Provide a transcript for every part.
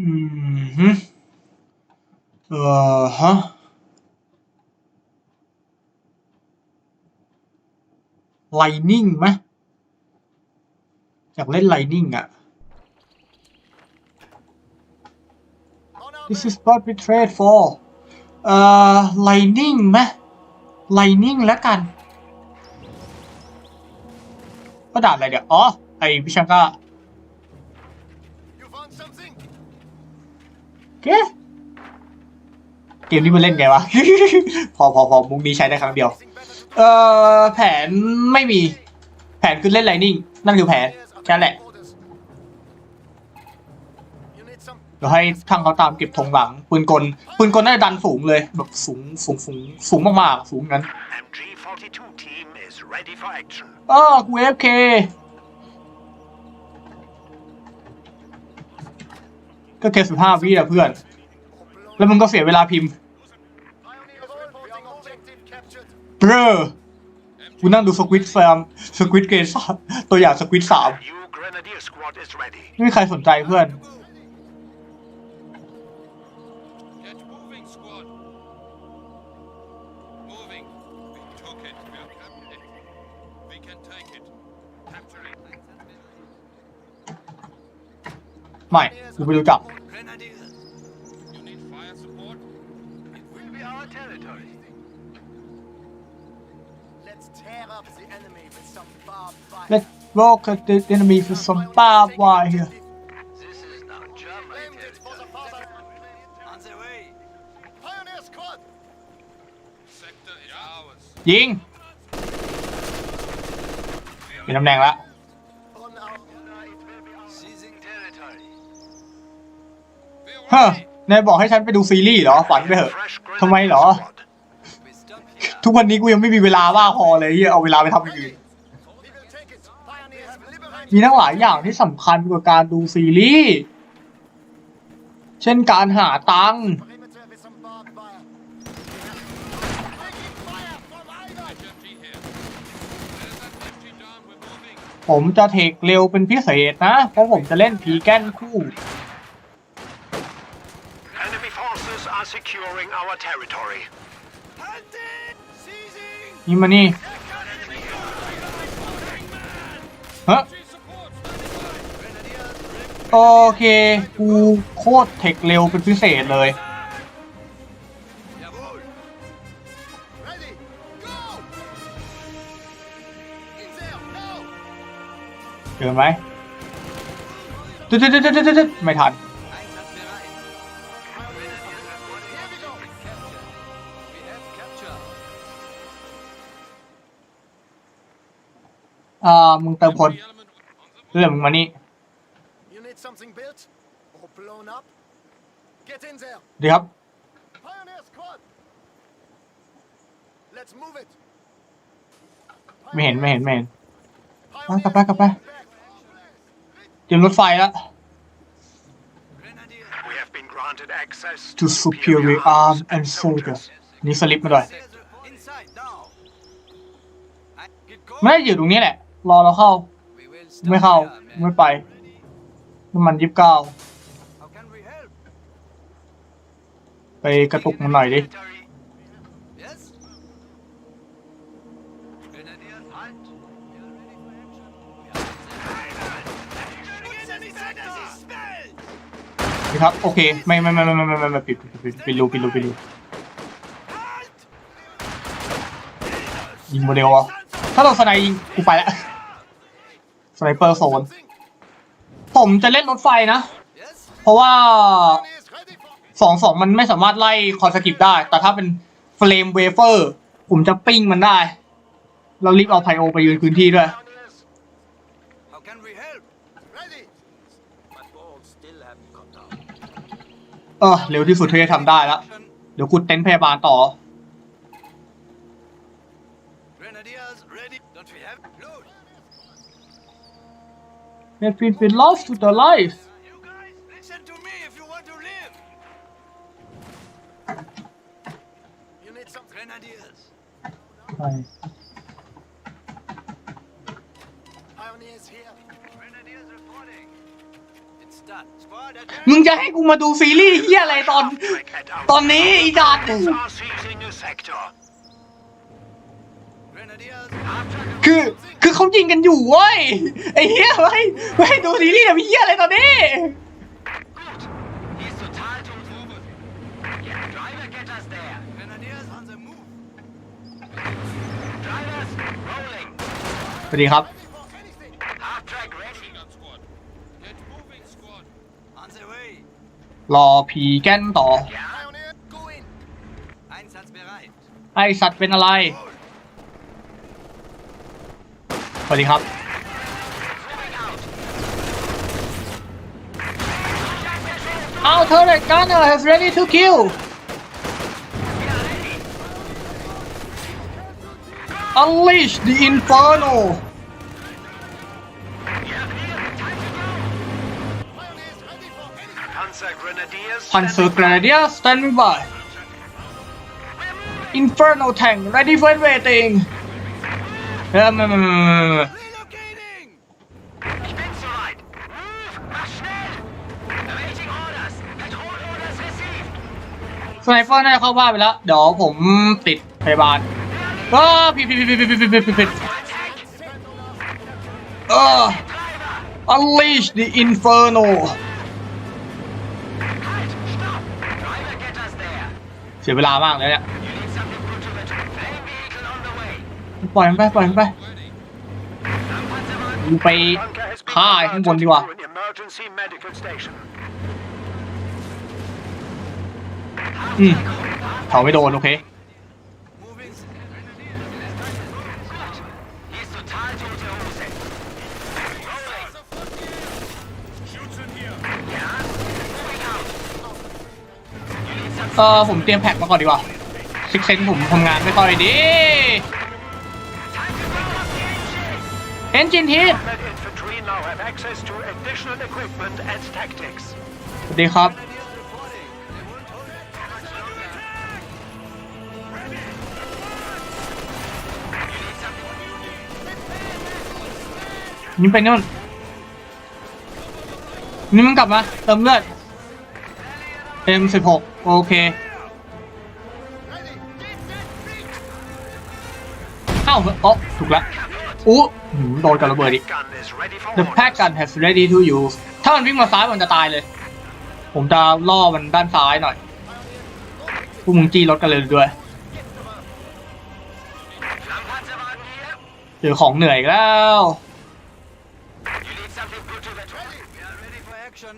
อืมฮึออฮะไลนิ่งไหมอยากเล่นไลนิ่งอะ This is what we trade for เอ่อ Lightning ไหม Lightning แล้วกัน ก็ด่าอะไรเดี๋ยว อ๋อ ไอพิชังก้า เกเกมนี้มันเล่นไงวะ พอพอพอมุกนี้ใช้ได้ครั้งเดียว Anything better to เอ่อแผนไม่มี แผนคือเล่น Lightning นั่นคือแผนแค่นั้นแหละ orders. You need some เดี๋ยวให้ทางเขาตามเก็บธงหลังปืนกลปืนกลน่าจะดันสูงเลยแบบสูงสูงสูงสูงมากๆ สูงนั้น MG42 team is ready for action. อ้อกู AFK ก็แค่สิบห้าวิอะเพื่อน แล้วมึงก็เสียเวลาพิมพ์เบ้อกูนั่งดูสควิตแซมสควิตเกทสามตัวอย่างสควิตสามไม่มีใครสนใจเพื่อน We ไม่กูไม่รู้จัก Let's walk at the enemy for some barbed wire here. Giang Bị năm nàng lạ ฮ้อ ready. นายบอกให้ฉันไปดูซีรีส์เหรอ ฝันไปเถอะ Fresh ทำไมเหรอ Grenadier squad. We stop here. ทุกวันนี้กูยังไม่มีเวลาว่างพอเลยที่เอาเวลาไปทำอย่างอื่น We will take it. Pioneers liberate. มีทั้งหลายอย่างที่สำคัญกว่าการดูซีรีส์ เช่นการหาตังค์ Perimeter with some barbed wire. Taking fire from either. HMG here. There's that MG down. We're moving. ผมจะเทคเร็วเป็นพิเศษนะ เพราะผมจะเล่นผีแก้นคู่ Enemy forces are securing our territory. Seizing. นี่มานี่ฮะ G support. โอเค กูโคตรเทคเร็วเป็นพิเศษเลย เจอไหมตึ๊ดตึ๊ดตึ๊ดตึ๊ดตึ๊ดไม่ทัน Here we go. We have capture. อ่ามึงเติมคน The element on the เรื่องมึงมานี่ You need something built or blown up? Get in there. ดีครับ Pioneer squad. Let's move it. ไม่เห็น ไม่เห็น ไม่เห็น Pioneers กลับไปกลับไป back. เตรียมรถไฟแล้ว Grenadier. We have been granted access to superior arm and soldier นี่สลิปมาด้วย Inside now. Get ไม่ได้อยู่ตรงนี้แหละ รอเราเข้า We will ไม่เข้า ไม่ไปน้ำมันยิบเก้า How can we help? ไปกระตุกมันหน่อยดิ นะครับโอเคไม่ไม่ไม่ไม่ไม่ไม่ไม่ปิดปิดปิดปิดรูปิดรูปิดรูยิงโมเดลวะถ้าเราสไนกูไปละสไนเปอร์โซน ผมจะเล่นรถไฟนะ เพราะว่าสองสองมันไม่สามารถไล่คอนสกิปได้ แต่ถ้าเป็นเฟรมเวเฟอร์ ผมจะปิ้งมันได้ เรารีบเอาไพโอไปยืนพื้นที่ด้วย เออเร็วที่สุดที่จะทำได้แล้วเดี๋ยวกูเต็นท์พยาบาลต่อ Grenadiers, ready. Don't we have load? Let me be lost to the life You guys, listen to me if you want to live. You need some Grenadiers. pioneers here. Grenadiers reporting. It's Understand. Squad, มึงจะให้กูมาดูซีรีส์เฮียอะไรตอน ตอนนี้อีจัดคือคือเขายิงกันอยู่เว้ยไอ้เฮียเว้ยเว้ดูซีรีส์แบบเฮียอะไรตอนนี้สวัสดีครับ รอผีแก้นต่อ Pioneer, go in. Einsatzbereit. ไอสัตว์เป็นอะไร สวัสดีครับ เอาเธอเลยกันเนอร์ has ready to kill unleash the inferno ไม่ Relocating. Ich bin soweit. Move, mach schnell. Awaiting orders. Patrol orders received. สไนเปอร์น่าจะเข้าบ้านไปแล้ว เดี๋ยวผมติดพยาบาลเออผิดผิดผิดผิดผิดผิดผิดผิดผิด Attack. เออ unleash the inferno เสียเวลามากเลยเนี่ย You need something good to return. Flame vehicle on the way. ปล่อยมันไปปล่อยมันไป Panzerwagen. กูไป Bunker has been ฆ่าไอ้ข้างบน converted ดีกว่า to an emergency medical station. อืมเขาไม่โดนโอเค Moving. Hier ist total tote Hose. Rolling. Ja? Moving out. You need some เเออผมเตรียมแพ็คมาก่อนดีกว่าซิกเซนผมทำงานไม่ค่อยดีเอนจินฮิตสวัสดีครับ นี่ไปนู่นนี่มันกลับมาเติมเลือด M16 โอเคเอ้าเอ๋อถูกแล้วอู้หโดนกับระเบิดอีก The pack gun has ready to use ถ้ามันวิ่งมาซ้ายมันจะตายเลย ผมจะล่อมันด้านซ้ายหน่อย พวกมึงจี้รถกันเลยด้วย Flammpanzerwagen hier. เจอของเหนื่อยแล้ว You need something good to return. We are ready for action.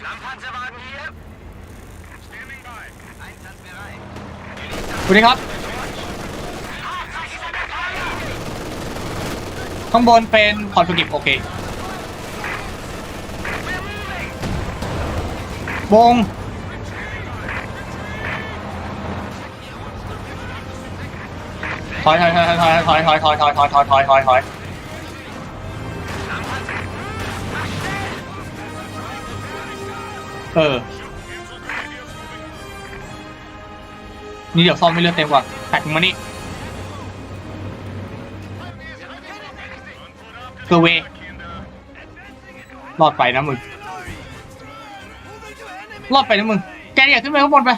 Flammpanzerwagen hier. Standing by. Einsatzbereit. สวัสดีครับ ข้างบนเป็นคอนฟิกิบโอเควงถอยถอยถอยถอยถอยถอยถอยถอยถอยถอยถอยถอยถอยเออ นี่เดี๋ยวซ่อมไม่เลือดเต็มก่อนแพ็คมานี่เกอร์เวรอดไปนะมึง รอดไปนะมึง แกอยากขึ้นไปข้างบนไป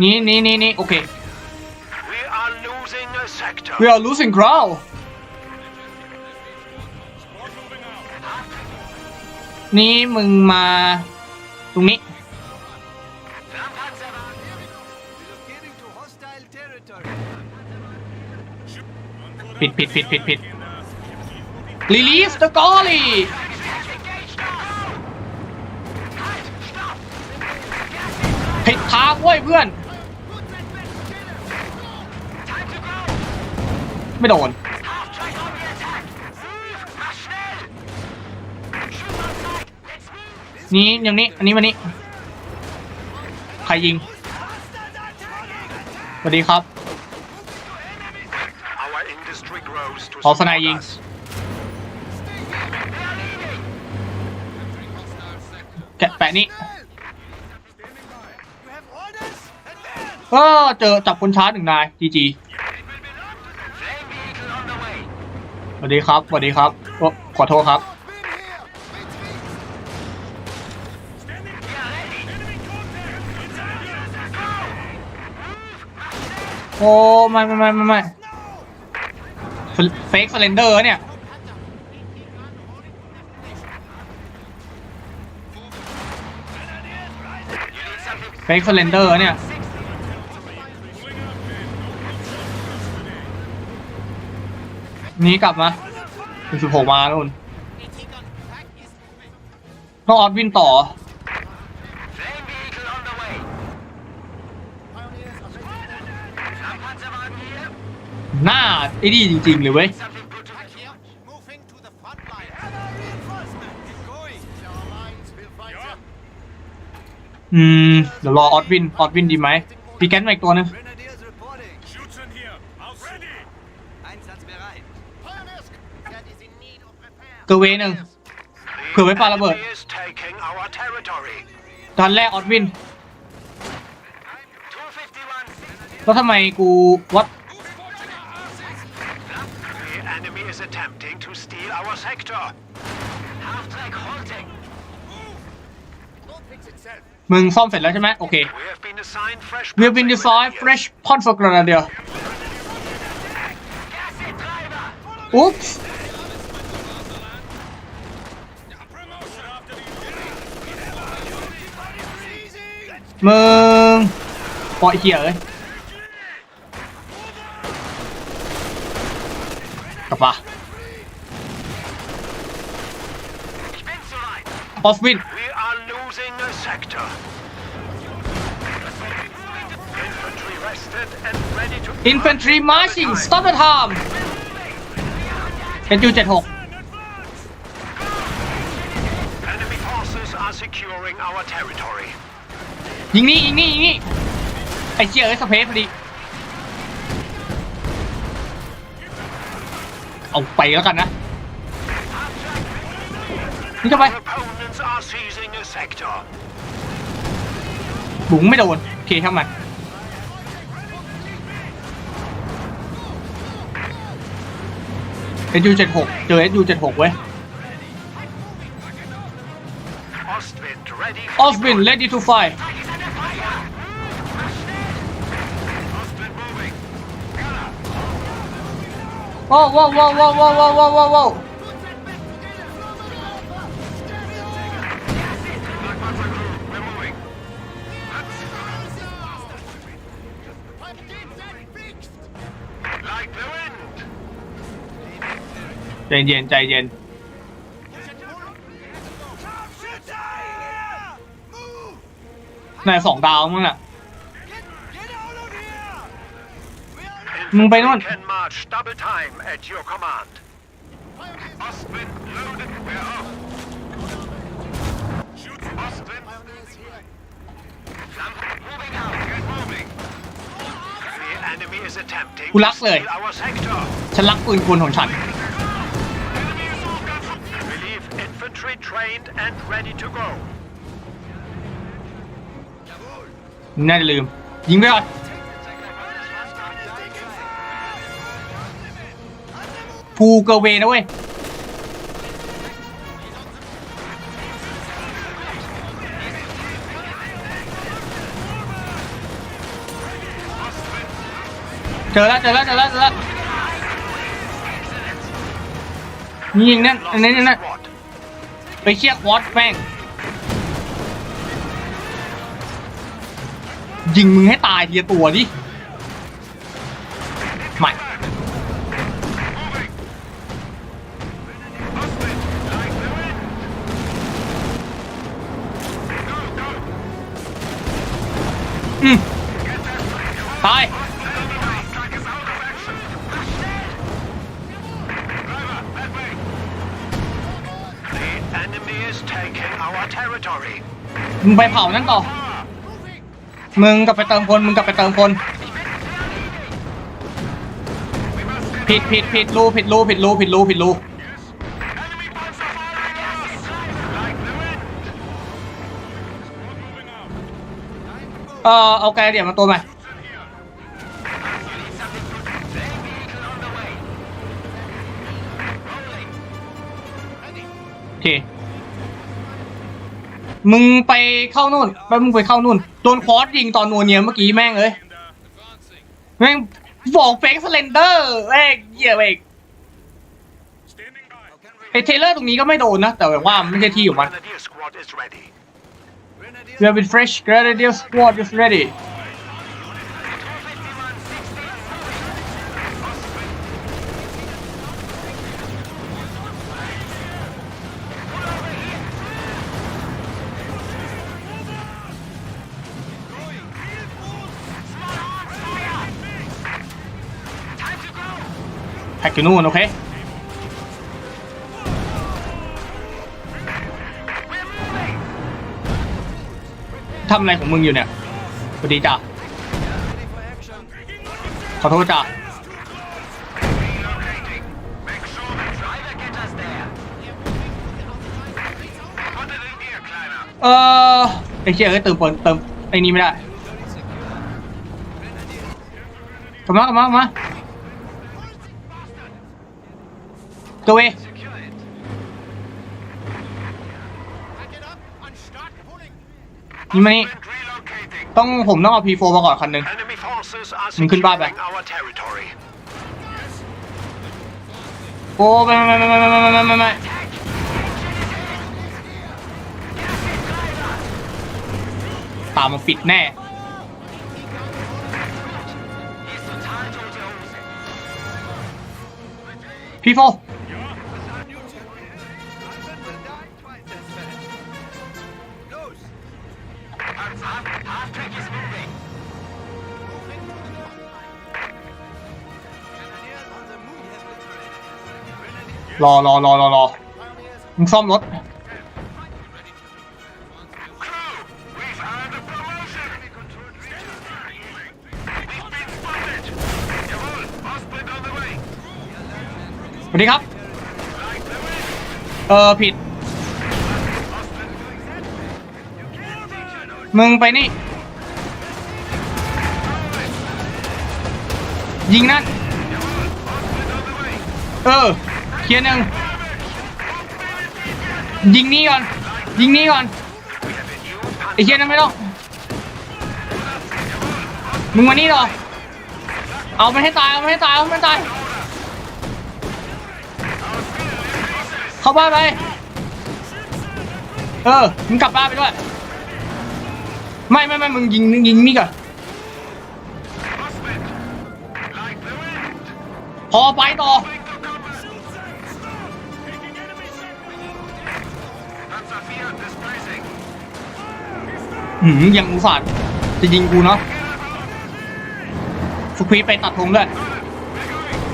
นี่นี่นี่นี่โอเค We are losing ground นี่มึงมา ตรงนี้ ผิดผิดผิดผิดผิด Release the goalie Engaged now. Halt, stopp. ผิดทางเว้ยเพื่อน Time to go. ไม่โดน Half track on the attack. Move, mach schnell. Shoot on sight. Let's move. นี้อย่างนี้ อันนี้มานี้ ใครยิงส วัสดีครับ Our industry grows to ขอสนายยิง support us. แกะแปะนี้ You have orders? Advance. ก็เจอจับคนช้าหนึ่งนายจีจี Flame vehicle on the way. สวัสดีครับสวัสดีครับโอ้ขอโทษครับ อ้ไม่ไม่ไม่ไม่ไม่เฟกสเลนเดอร์เนี่ยเฟกสเลนเดอร์เนี่ยนี้กลับมาสิบหกมานู่นต้องออดวินต่อ Flame vehicle on the way. Flammpanzerwagen here. หน้าไอ้นี่จริงๆเลยเว้ยอืมเดี๋ยวรอออดวินออดวินดีไหมพีแกนมาอีกตัวนึงเกเวหนึ่งเผื่อไว้ปาระเบิดตอนแรกออดวินแล้วทำไมกูวัด attempting to steal our sector. Half track halting. Don't fix itself. มึงซ่อมเสร็จแล้วใช่ไหมโอเค We have been assigned fresh. We have been designed fresh pond for grenadier Gas it, driver. อุ๊ปส์ Promotion after the มึงปล่อยเหี้ยเลยกลับมา ออฟวินอินฟันทรีมาร์ชิ่งสต็อปเดอะไทม์เป็นจูเจ็ดหกยิงนี่ยิงนี่ยิงนี่ไอ้เชี่ยเอ้ยสเปซพอดีเอาไปแล้วกันนะนี่จะไป are seizing a sector. บุ๋งไม่โดนเคเข้ามาเอสยูเจ็ดหกเจอเอสยูเจ็ดหกเว้ย Ostwind ready. for ออฟวิน ready to fly deployment. Under fire. Ostwind moving. Gunner. ว้าวว้าวว้าวว้าวว้าวว้าวว้าว ใจเย็นใจเย็น นายสองดาวมึงน่ะ มึงไปนู่น กูรักเลย ฉันรักปืนกลของฉัน trained and ready to go. น่าจะลืม ยิงไปก่อน ภูเกเวนะเว้ย เจอแล้วเจอแล้วเจอแล้วเจอแล้วนี่ยิงนั่นอันนี้นั่น Squad. ไปเชียร์ควอตแม่ง ยิงมึงให้ตายทีละตัวดิไม่อืมตาย territory. มึงไปเผานั่นต่อ มึงกลับไปเติมคนมึงกลับไปเติมคน ผิดผิดผิดรูผิดรูผิดรูผิดรูผิดรู Enemy panzer firing gas! Like the wind. เออเอาแกเดี๋ยวมาตัวใหม่ Flame vehicle on the way. Rolling. เค มึงไปเข้านู่นไปมึงไปเข้านู่นโดนคอร์สยิงตอนนัวเนียเมื่อกี้แม่งเอ้ยแม่งบอกเฟกสเลนเดอร์แม่งเหี้ยเอง Standing by. ไอเทเลอร์ตรงนี้ก็ไม่โดนนะ แต่แบบว่ามันไม่ใช่ที่ของมัน Grenadier squad is ready. Grenadiers We have been fresh grenadier squad is ready แท็กอยู่นู่นโอเคทำอะไรของมึงอยู่เนี่ยสวัสดีจ้ะขอโทษจ้ะเออไอ้เชี่ยเอ้ยเติมปิเติมไอ้นี่ไม่ได้กลับมากลับมากลับมาตัวเว Secure it. Pack it up and start pulling. นี่ม Go away. มันนี่ต้องผมต้องเอา P4 มาก่อนคันหนึ่งมึงขึ้นบ้านไปโอ้ไม่ไม่ไม่ไม่ไม่ไม่ไม่ไม่ตามมาปิดแน่ P4 รอรอรอรอรอมึงซ่อมรถ สวัสดีครับ เออผิด มึงไปนี่ ยิงนั่น เออ เคลียร์หนึ่งยิงนี่ก่อน ยิงนี่ก่อนไอ้เคียนั่นไม่ต้องมึงมานี่หรอเอามันให้ตายเอามันให้ตายเอามันให้ตายเข้าบ้านไปเออมึงกลับบ้านไปด้วยไม่ไม่ไม่มึงยิงมึงยิงนี่ก่อนพอไปต่อ หืมยังอุตส่าห์จะยิงกูเนาะสควีไปตัดธงด้วย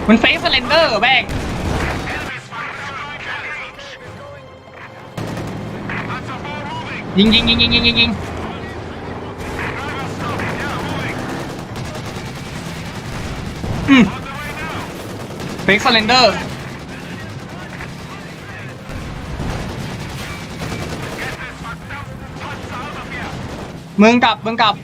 มันเฟกสเลนเดอร์แม่งยิงยิงยิงยิงยิงยิงยิงอืมเฟกสเลนเดอร์ มึงกลับมึงกลับ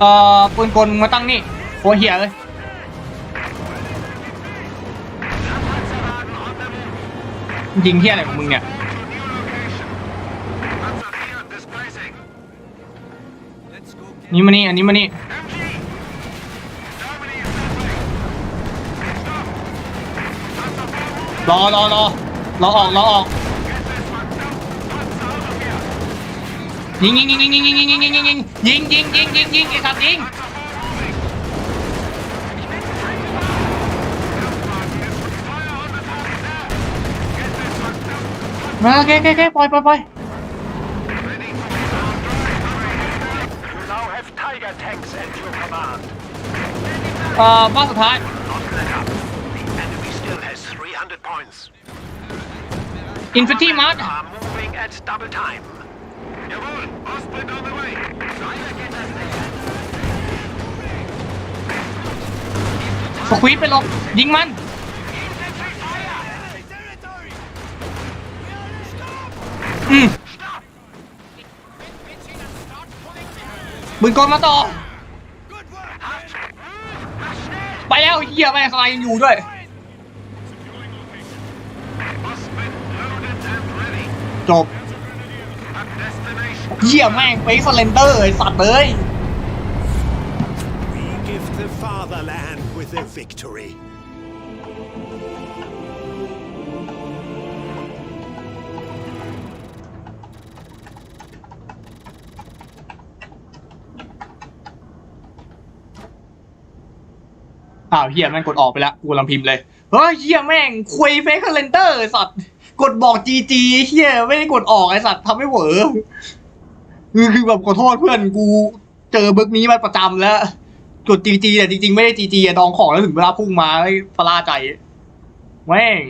เอ่อปืนกลมึงมาตั้งนี่โอ้เหี้ยเลยยิงเหี้ยอะไรของมึงเนี่ยนี่มานี่อันนี้มานี่ รอรอรอรอออกรอออกยิงยิงยิงยิงยิงยิงยิงยิงยิงยิงยิงยิงยิงยิงยิงยิงไอ้สัตว์ยิงมาโอเคโอเคโอเคปล่อยปล่อยปล่อย now have Tiger tanks at your command. เอ่อบ้านสุดท้าย 300 points. อินฟิตี้มาร์ Are moving at double time. Jawohl, Ostwind on the way. Driver get us there. สควีตไปหลบยิงมัน territory. อืมปืนกลมาต่อ Good work. Halt! Mach schnell! ไปแล้วเฮียแม่งสไนยังอยู่ด้วย Mossman loaded and ready. จบ At destination. เฮียแม่งเฟสเลนเตอร์ไอสัตว์เลย We give the fatherland with a victory. อ้าวเฮียแม่งกดออกไปแล้วกูกำลังพิมพ์เลย เฮ้ยเฮียแม่งคุยเฟซเลนเตอร์สัตว์ กดบอกจีจีเฮียไม่ได้กดออกไอสัตว์ทำให้เหวอคือคือแบบขอโทษเพื่อนกูเจอบึกนี้มาประจำแล้วกดจีจีแต่จริงๆไม่ได้จีจีอะดองของแล้วถึงเวลาพุ่งมาไอ้ฟลาใจแม่ง